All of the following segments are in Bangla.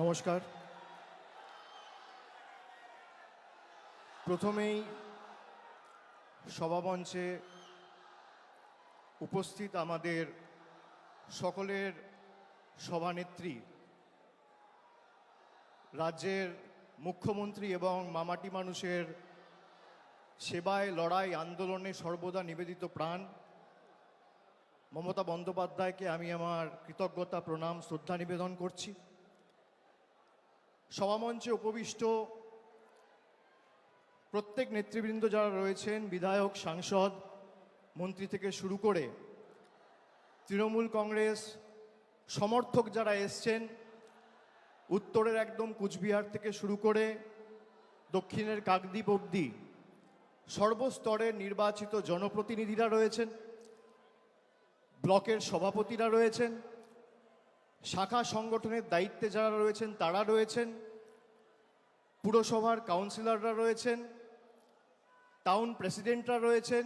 নমস্কার। প্রথমেই সভামঞ্চে উপস্থিত আমাদের সকলের সভানেত্রী, রাজ্যের মুখ্যমন্ত্রী এবং মামাটি মানুষের সেবায় লড়াই আন্দোলনে সর্বদা নিবেদিত প্রাণ। মমতা বন্দ্যোপাধ্যায়কে আমি আমার কৃতজ্ঞতা, প্রণাম, শ্রদ্ধা নিবেদন করছি। সভামঞ্চে উপবিষ্ট প্রত্যেক নেতৃবৃন্দ যারা রয়েছেন, বিধায়ক, সাংসদ, মন্ত্রী থেকে শুরু করে তৃণমূল কংগ্রেস, সমর্থক যারা এসছেন, উত্তরের একদম কুচবিহার থেকে শুরু করে দক্ষিণের কাকদ্বীপ অবধি সর্বস্তরের নির্বাচিত জনপ্রতিনিধিরা রয়েছেন, ব্লকের সভাপতিরা রয়েছেন শাখা সংগঠনের দায়িত্বে যারা রয়েছেন তারা রয়েছেন। পুরসভার কাউন্সিলররা রয়েছেন। টাউন প্রেসিডেন্টরা রয়েছেন।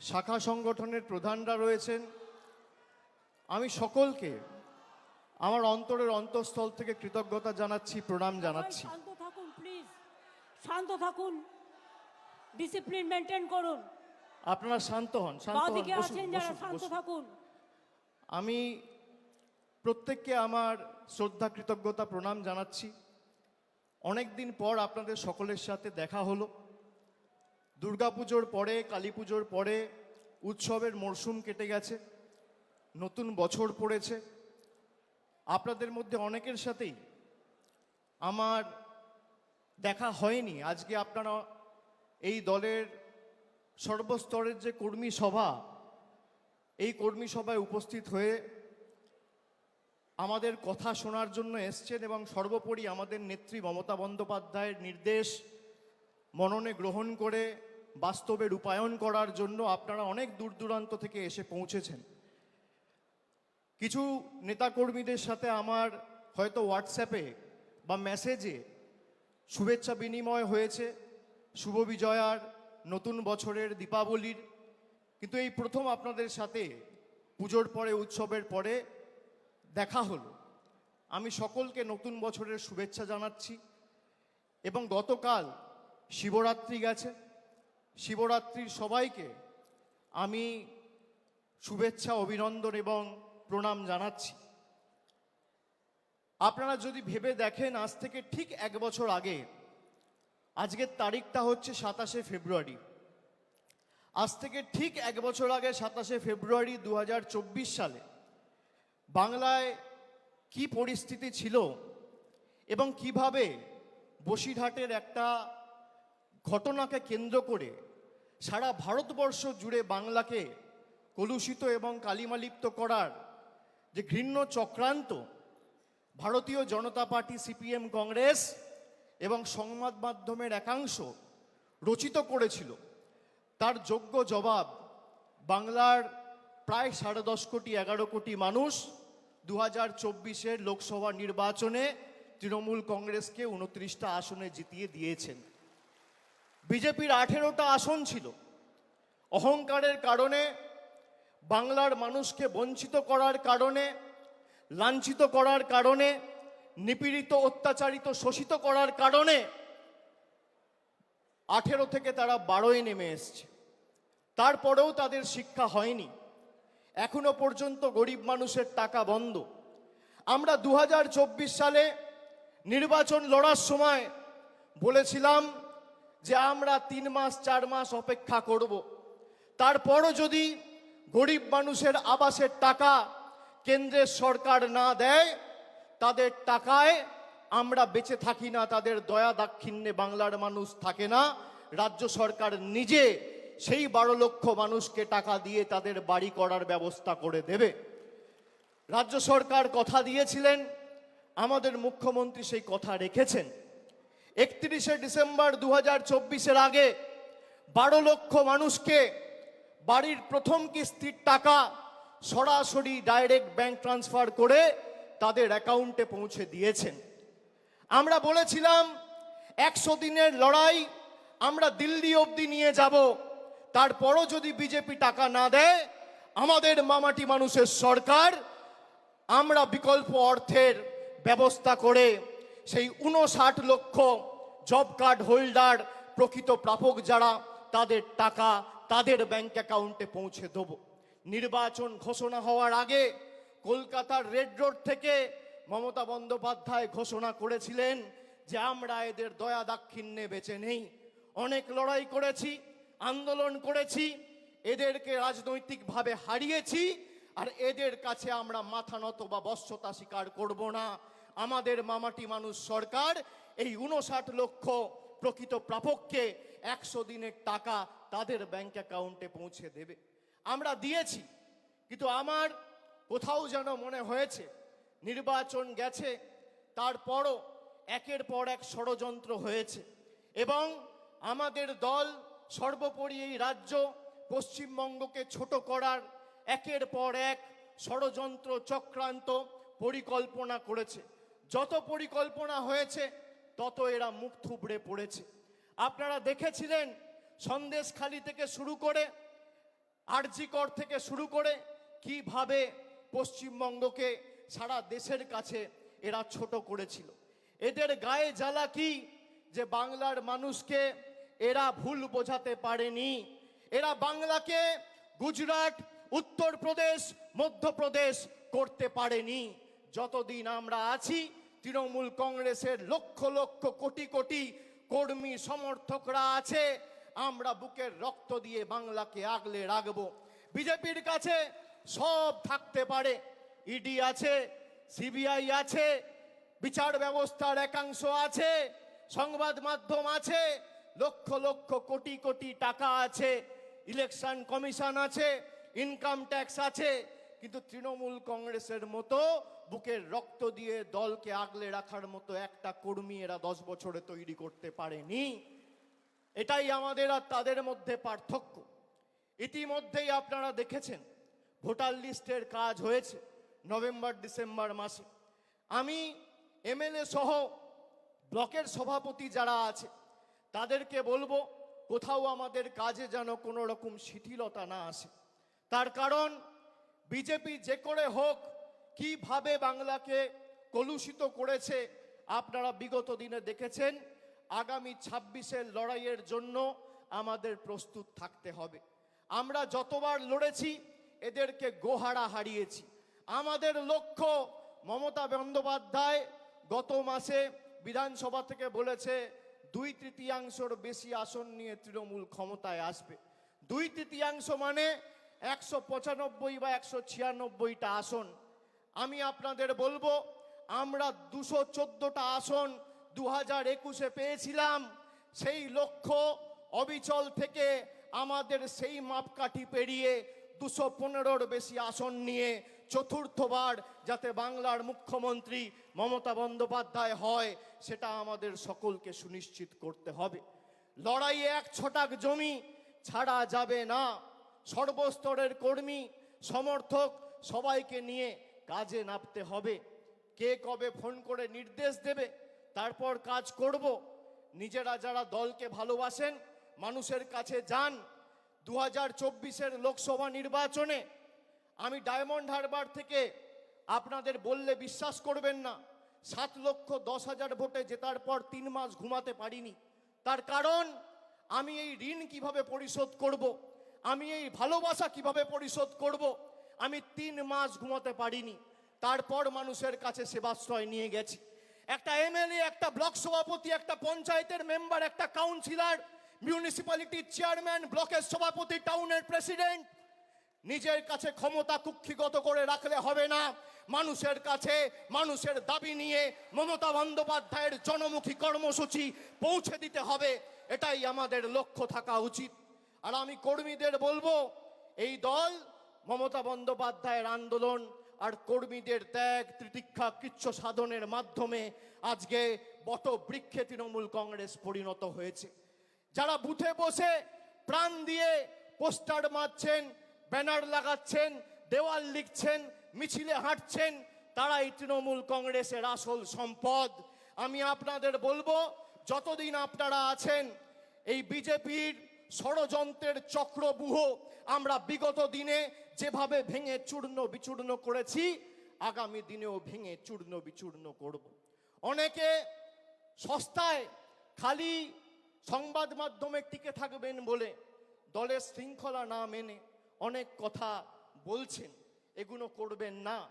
শাখা সংগঠনের প্রধানরা রয়েছেন। আমি সকলকে আমার অন্তরের অন্তঃস্থল থেকে কৃতজ্ঞতা জানাচ্ছি প্রণাম জানাচ্ছি। শান্ত থাকুন প্লিজ শান্ত থাকুন। ডিসিপ্লিন মেনটেন করুন। আপনারা শান্ত হন শান্ত হন। আছেন যারা শান্ত থাকুন। আমি প্রত্যেককে আমার শ্রদ্ধা কৃতজ্ঞতা প্রণাম জানাচ্ছি। অনেক দিন পর আপনাদের সকলের সাথে দেখা হলো। দুর্গাপুজোর পরে কালী পুজোর পরে উৎসবের মরশুম কেটে গেছে, নতুন বছর পড়েছে। আপনাদের মধ্যে অনেকের সাথেই আমার দেখা হয়নি। আজকে আপনারা এই দলের সর্বস্তরের যে কর্মী সভা, এই কর্মী সভায় উপস্থিত হয়ে আমাদের কথা শোনার জন্য এসছেন এবং সর্বোপরি আমাদের নেত্রী মমতা বন্দ্যোপাধ্যায়ের নির্দেশ মননে গ্রহণ করে বাস্তবে রূপায়ণ করার জন্য আপনারা অনেক দূর দূরান্ত থেকে এসে পৌঁছেছেন। কিছু নেতাকর্মীদের সাথে আমার হয়তো হোয়াটসঅ্যাপে বা মেসেজে শুভেচ্ছা বিনিময় হয়েছে। শুভ বিজয়ার নতুন বছরের দীপাবলির। কিন্তু এই প্রথম আপনাদের সাথে পুজোর পরে, উৎসবের পরে দেখা হলো। আমি সকলকে নতুন বছরের শুভেচ্ছা জানাচ্ছি এবং গতকাল শিবরাত্রি গেছে। শিবরাত্রির সবাইকে আমি শুভেচ্ছা, অভিনন্দন এবং প্রণাম জানাচ্ছি। আপনারা যদি ভেবে দেখেন, আজ থেকে ঠিক এক বছর আগে, আজকের তারিখটা হচ্ছে সাতাশে ফেব্রুয়ারি। আজ থেকে ঠিক এক বছর আগে সাতাশে ফেব্রুয়ারি দু হাজার চব্বিশ সালে বাংলায় কি পরিস্থিতি ছিল এবং কীভাবে বসিরহাটের একটা ঘটনাকে কেন্দ্র করে সারা ভারতবর্ষ জুড়ে বাংলাকে কলুষিত এবং কালিমালিপ্ত করার যে ঘৃণ্য চক্রান্ত ভারতীয় জনতা পার্টি, সিপিএম, কংগ্রেস এবং সংবাদ মাধ্যমের একাংশ রচিত করেছিল, তার যোগ্য জবাব বাংলার প্রায় সাড়ে দশ কোটি, এগারো কোটি মানুষ দু হাজার চব্বিশের লোকসভা নির্বাচনে তৃণমূল কংগ্রেসকে উনত্রিশটা আসনে জিতিয়ে দিয়েছেন। বিজেপির আঠেরোটা আসন ছিল। অহংকারের কারণে, বাংলার মানুষকে বঞ্চিত করার কারণে, লাঞ্ছিত করার কারণে, নিপীড়িত, অত্যাচারিত, শোষিত করার কারণে আঠেরো থেকে তারা বারোয় নেমে এসছে। তারপরেও তাদের শিক্ষা হয়নি। এখনও পর্যন্ত গরিব মানুষের টাকা বন্ধ। আমরা দু হাজার চব্বিশ সালে নির্বাচন লড়ার সময় বলেছিলাম যে আমরা তিন মাস, চার মাস অপেক্ষা করব। তারপরও যদি গরিব মানুষের আবাসের টাকা কেন্দ্রের সরকার না দেয়, তাদের টাকায় আমরা বেঁচে থাকি না, তাদের দয়া দাক্ষিণ্যে বাংলার মানুষ থাকে না। রাজ্য সরকার নিজে সেই বারো লক্ষ মানুষকে টাকা দিয়ে তাদের বাড়ি করার ব্যবস্থা করে দেবে। রাজ্য সরকার কথা দিয়েছিলেন, আমাদের মুখ্যমন্ত্রী সেই কথা রেখেছেন। একত্রিশে ডিসেম্বর দু হাজার চব্বিশের আগে বারো লক্ষ মানুষকে বাড়ির প্রথম কিস্তির টাকা সরাসরি ডাইরেক্ট ব্যাংক ট্রান্সফার করে তাদের অ্যাকাউন্টে পৌঁছে দিয়েছেন। আমরা বলেছিলাম, একশো দিনের লড়াই, আমরা দিল্লি অবধি নিয়ে যাব। তারপরও যদি বিজেপি টাকা না দেয়, আমাদের মামাটি মানুষের সরকার, আমরা বিকল্প অর্থের ব্যবস্থা করে সেই উনষাট লক্ষ জব কার্ড হোল্ডার, প্রকৃত প্রাপক যারা, তাদের টাকা তাদের ব্যাংক অ্যাকাউন্টে পৌঁছে দেবো। নির্বাচন ঘোষণা হওয়ার আগে কলকাতার রেড রোড থেকে মমতা বন্দ্যোপাধ্যায় ঘোষণা করেছিলেন যে আমরা এদের দয়া দাক্ষিণ্যে বেঁচে নেই। অনেক লড়াই করেছি আন্দোলন করেছি, এদেরকে রাজনৈতিকভাবে হারিয়েছি, আর এদের কাছে আমরা মাথা নত বা বশ্যতা স্বীকার করব না। আমাদের মামাটি মানুষ সরকার এই উনষাট লক্ষ প্রকৃত প্রাপককে একশো দিনের টাকা তাদের ব্যাংক অ্যাকাউন্টে পৌঁছে দেবে। আমরা দিয়েছি, কিন্তু আমার কোথাও যেন মনে হয়েছে, নির্বাচন গেছে, তারপরও একের পর এক ষড়যন্ত্র হয়েছে, এবং আমাদের দল সর্বোপরি এই রাজ্য পশ্চিমবঙ্গকে ছোট করার একের পর এক ষড়যন্ত্র চক্রান্ত পরিকল্পনা করেছে। যত পরিকল্পনা হয়েছে, তত এরা মুখ থুবড়ে পড়েছে। আপনারা দেখেছিলেন সন্দেশখালি থেকে শুরু করে আরজিকর থেকে শুরু করে কীভাবে পশ্চিমবঙ্গকে সারা দেশের কাছে এরা ছোট করেছিল। এদের গায়ে জ্বালা কি? যে বাংলার মানুষকে এরা ভুল বোঝাতে পারেনি। এরা বাংলাকে গুজরাট, উত্তরপ্রদেশ, মধ্যপ্রদেশ করতে পারেনি। যতদিন আমরা আছি, তৃণমূল কংগ্রেসের লক্ষ লক্ষ কোটি কোটি কর্মী সমর্থকরা আছে, আমরা বুকের রক্ত দিয়ে বাংলাকে আগলে রাখব। বিজেপির কাছে সব থাকতে পারে। ইডি আছে, সিবিআই আছে, বিচার ব্যবস্থার একাংশ আছে, সংবাদ মাধ্যম আছে লক্ষ লক্ষ কোটি কোটি টাকা আছে ইলেকশন কমিশন আছে ইনকাম ট্যাক্স আছে, কিন্তু তৃণমূল কংগ্রেসের মতো বুকের রক্ত দিয়ে দলকে আগলে রাখার মতো একটা কর্মী এরা দশ বছরে তৈরি করতে পারেনি। এটাই আমাদের আর তাদের মধ্যে পার্থক্য। ইতিমধ্যেই আপনারা দেখেছেন, ভোটার লিস্টের কাজ হয়েছে নভেম্বর, ডিসেম্বর মাসে। আমি এমএলএ সহ ব্লকের সভাপতি যারা আছে তাদেরকে বলব, কোথাও আমাদের কাজে যেন কোনো রকম শিথিলতা না আসে। তার কারণ, বিজেপি যে করে হোক, কীভাবে বাংলাকে কলুষিত করেছে, আপনারা বিগত দিনে দেখেছেন, আগামী ছাব্বিশের লড়াইয়ের জন্য আমাদের প্রস্তুত থাকতে হবে। আমরা যতবার লড়েছি, এদেরকে গোহারা হারিয়েছি। আমাদের লক্ষ্য, মমতা বন্দ্যোপাধ্যায় গত মাসে বিধানসভা থেকে বলেছে দুই তৃতীয়াংশর বেশি আসন নিয়ে তৃণমূল ক্ষমতায় আসবে। দুই তৃতীয়াংশ মানে একশো পঁচানব্বই বা একশো ছিয়ানব্বইটা আসন। আমি আপনাদের বলব, আমরা দুশো চোদ্দটা আসন দু হাজার একুশে পেয়েছিলাম। সেই লক্ষ্য অবিচল থেকে আমাদের সেই মাপকাঠি পেরিয়ে দুশো পনেরোর বেশি আসন নিয়ে চতুর্থবার যাতে বাংলার মুখ্যমন্ত্রী মমতা বন্দ্যোপাধ্যায় হয়, সেটা আমাদের সকলকে সুনিশ্চিত করতে হবে। লড়াইয়ে এক ছটাক জমি ছাড়া যাবে না। সর্বস্তরের কর্মী, সমর্থক সবাইকে নিয়ে কাজে নামতে হবে। কে কবে ফোন করে নির্দেশ দেবে, তারপর কাজ করব। নিজেরা যারা দলকে ভালোবাসেন, মানুষের কাছে যান। দু হাজার চব্বিশের লোকসভা নির্বাচনে আমি ডায়মন্ড হারবার থেকে আপনাদের বললে বিশ্বাস করবেন না সাত লক্ষ দশ হাজার ভোটে জেতার পর তিন মাস ঘুমাতে পারিনি তার কারণ, আমি এই ঋণ কীভাবে পরিশোধ করব। আমি এই ভালোবাসা কীভাবে পরিশোধ করব। আমি তিন মাস ঘুমাতে পারিনি তারপর মানুষের কাছে সেবাশ্রয় নিয়ে গেছি একটা এমএলএ, একটা ব্লক সভাপতি, একটা পঞ্চায়েতের মেম্বার, একটা কাউন্সিলর, মিউনিসিপ্যালিটির চেয়ারম্যান, ব্লকের সভাপতি, টাউনের প্রেসিডেন্ট নিজের কাছে ক্ষমতা কুক্ষিগত করে রাখলে হবে না। মানুষের কাছে, মানুষের দাবি নিয়ে মমতা বন্দ্যোপাধ্যায়ের জনমুখী কর্মসূচি পৌঁছে দিতে হবে, এটাই আমাদের লক্ষ্য থাকা উচিত। আর আমি কর্মীদের বলব, এই দল মমতা বন্দ্যোপাধ্যায়ের আন্দোলন আর কর্মীদের ত্যাগ, তিতিক্ষা, কৃচ্ছ সাধনের মাধ্যমে আজকে বট বৃক্ষে তৃণমূল কংগ্রেস পরিণত হয়েছে। যারা বুথে বসে প্রাণ দিয়ে পোস্টার মারছেন ব্যানার লাগাচ্ছেন, দেওয়াল লিখছেন, মিছিলে হাঁটছেন, তারাই তৃণমূল কংগ্রেসের আসল সম্পদ। আমি আপনাদের বলব, যতদিন আপনারা আছেন, এই বিজেপির ষড়যন্ত্রের চক্রবুহ আমরা বিগত দিনে যেভাবে ভেঙে চূর্ণ বিচূর্ণ করেছি, আগামী দিনেও ভেঙে চূর্ণ বিচূর্ণ করব। অনেকে সস্তায় খালি সংবাদ মাধ্যমে টিকে থাকবেন বলে দলের শৃঙ্খলা না মেনে অনেক কথা বলছেন এগুলো করবেন না।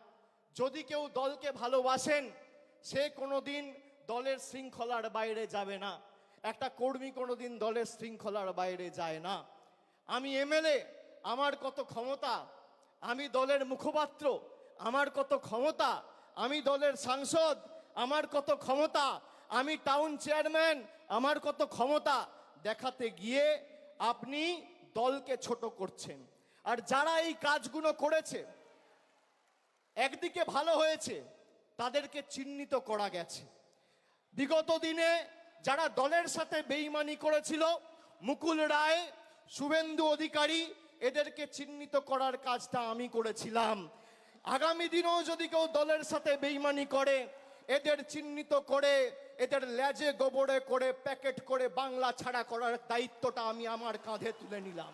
যদি কেউ দলকে ভালোবাসেন, সে কোনোদিন দলের শৃঙ্খলার বাইরে যাবে না। একটা কর্মী কোনোদিন দলের শৃঙ্খলার বাইরে যায় না। আমি এমএলএ, আমার কত ক্ষমতা? আমি দলের মুখপাত্র, আমার কত ক্ষমতা? আমি দলের সাংসদ, আমার কত ক্ষমতা? আমি টাউন চেয়ারম্যান, আমার কত ক্ষমতা? দেখাতে গিয়ে আপনি দলকে ছোট করছেন। আর যারা এই কাজগুলো করেছে, একদিকে ভালো হয়েছে, তাদেরকে চিহ্নিত করা গেছে। বিগত দিনে যারা দলের সাথে বেইমানি করেছিল, মুকুল রায়, শুভেন্দু অধিকারী, এদেরকে চিহ্নিত করার কাজটা আমি করেছিলাম। আগামী দিনেও যদি কেউ দলের সাথে বেইমানি করে, এদের চিহ্নিত করে, এদের লেজে গোবরে করে, প্যাকেট করে বাংলা ছাড়া করার দায়িত্বটা আমি আমার কাঁধে তুলে নিলাম।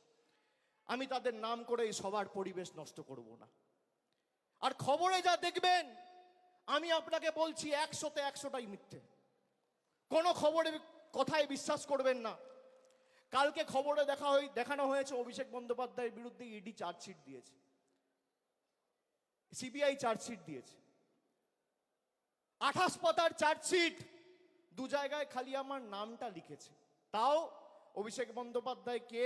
আমি তাদের নাম করে এই সবার পরিবেশ নষ্ট করব না। আর খবরে যা দেখবেন, আমি আপনাকে বলছি একশোতে একশোটাই মিথ্যে। কোনো খবরে কথায় বিশ্বাস করবেন না। কালকে খবরে দেখা হয়ে দেখানো হয়েছে অভিষেক বন্দ্যোপাধ্যায়ের বিরুদ্ধে ইডি চার্জশিট দিয়েছে। সিবিআই চার্জশিট দিয়েছে। আঠাশ পাতার চার্জশিট দু জায়গায় খালি আমার নামটা লিখেছে। তাও অভিষেক বন্দ্যোপাধ্যায় কে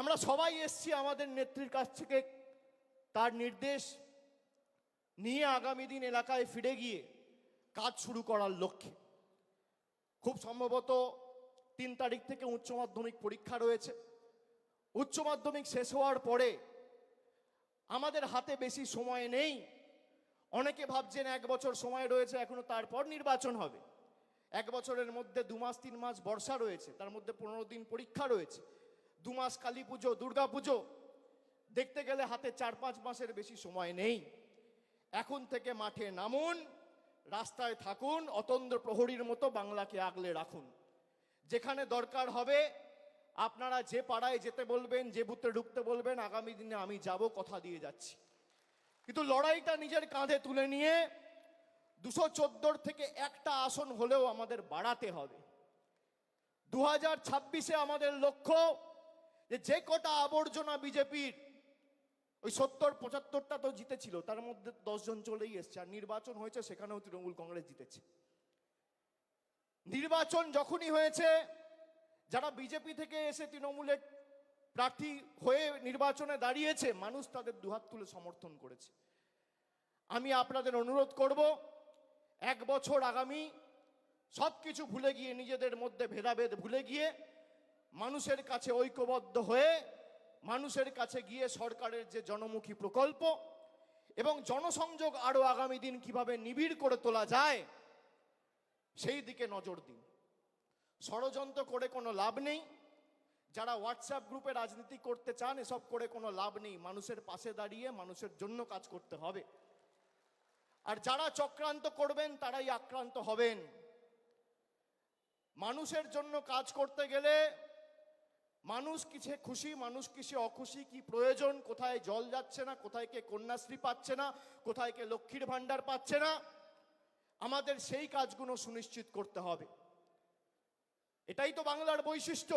আমরা সবাই এসছি আমাদের নেত্রীর কাছ থেকে তার নির্দেশ নিয়ে আগামী দিন এলাকায় ফিরে গিয়ে কাজ শুরু করার লক্ষ্যে। খুব সম্ভবত তিন তারিখ থেকে উচ্চ মাধ্যমিক পরীক্ষা রয়েছে। উচ্চ মাধ্যমিক শেষ হওয়ার পরে আমাদের হাতে বেশি সময় নেই। অনেকে ভাবছেন এক বছর সময় রয়েছে, এখনও তারপর নির্বাচন হবে। এক বছরের মধ্যে দু মাস, তিন মাস বর্ষা রয়েছে, তার মধ্যে পনেরো দিন পরীক্ষা রয়েছে। দু মাস কালী পুজো, দুর্গা পুজো, দেখতে গেলে হাতে চার পাঁচ মাসের বেশি সময় নেই। এখন থেকে মাঠে নামুন, রাস্তায় থাকুন, অতন্দ্র প্রহরীর মতো বাংলাকে আগলে রাখুন। যেখানে দরকার হবে, আপনারা যে পাড়ায় যেতে বলবেন, যে বুথে ঢুকতে বলবেন, আগামী দিনে আমি যাব, কথা দিয়ে যাচ্ছি। কিন্তু লড়াইটা নিজের কাঁধে তুলে নিয়ে দুশো চোদ্দোর থেকে একটা আসন হলেও আমাদের বাড়াতে হবে। দু হাজার ছাব্বিশে আমাদের লক্ষ্য যে যে কটা আবর্জনা বিজেপির, ওই সত্তর, পঁচাত্তরটা তো জিতেছিল, তার মধ্যে দশজন চলেই এসছে, আর নির্বাচন হয়েছে, সেখানেও তৃণমূল কংগ্রেস জিতেছে। নির্বাচন যখনই হয়েছে, যারা বিজেপি থেকে এসে তৃণমূলের প্রার্থী হয়ে নির্বাচনে দাঁড়িয়েছে, মানুষ তাদের দুহাত তুলে সমর্থন করেছে। আমি আপনাদের অনুরোধ করব, এক বছর আগামী সব কিছু ভুলে গিয়ে, নিজেদের মধ্যে ভেদাভেদ ভুলে গিয়ে মানুষের কাছে ঐক্যবদ্ধ হয়ে মানুষের কাছে গিয়ে সরকারের যে জনমুখী প্রকল্প এবং জনসংযোগ আরও আগামী দিন কীভাবে নিবিড় করে তোলা যায়, সেই দিকে নজর দিন। ষড়যন্ত্র করে কোনো লাভ নেই। যারা হোয়াটসঅ্যাপ গ্রুপে রাজনীতি করতে চান, এসব করে কোনো লাভ নেই। মানুষের পাশে দাঁড়িয়ে মানুষের জন্য কাজ করতে হবে। আর যারা চক্রান্ত করবেন, তারাই আক্রান্ত হবেন। মানুষের জন্য কাজ করতে গেলে মানুষ কিসে খুশি, মানুষ কিসে অখুশি, কি প্রয়োজন, কোথায় জল যাচ্ছে না, কোথায় কে কন্যাশ্রী পাচ্ছে না, কোথায় কে লক্ষ্মীর ভাণ্ডার পাচ্ছে না, আমাদের সেই কাজগুলো সুনিশ্চিত করতে হবে। এটাই তো বাংলার বৈশিষ্ট্য।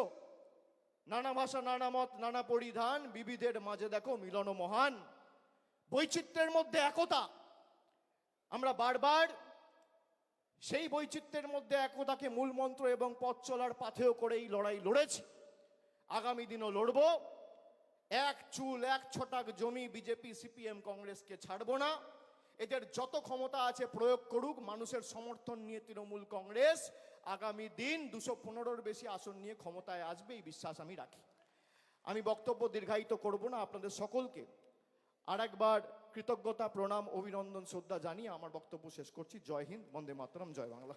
নানা ভাষা, নানা মত, নানা পরিধান, বিবিধের মাঝে দেখো মিলন মহান। বৈচিত্র্যের মধ্যে একতা। আমরা বারবার সেই বৈচিত্র্যের মধ্যে একতাকে মূল মন্ত্র এবং পথ চলার পাথেয় করে এই লড়াই লড়েছি। আগামী দিনও লড়ব। এক চুল, এক ছটাক জমি বিজেপি, সিপিএম, কংগ্রেসকে ছাড়বো না। এদের যত ক্ষমতা আছে প্রয়োগ করুক, মানুষের সমর্থন নিয়ে তৃণমূল কংগ্রেস আগামী দিন দুশো পনেরোর বেশি আসন নিয়ে ক্ষমতায় আসবে, এই বিশ্বাস আমি রাখি। আমি বক্তব্য দীর্ঘায়িত করব না, আপনাদের সকলকে। আর একবার কৃতজ্ঞতা, প্রণাম, অভিনন্দন, শ্রদ্ধা জানিয়ে আমার বক্তব্য শেষ করছি। জয় হিন্দ, বন্দে মাতরম, জয় বাংলা।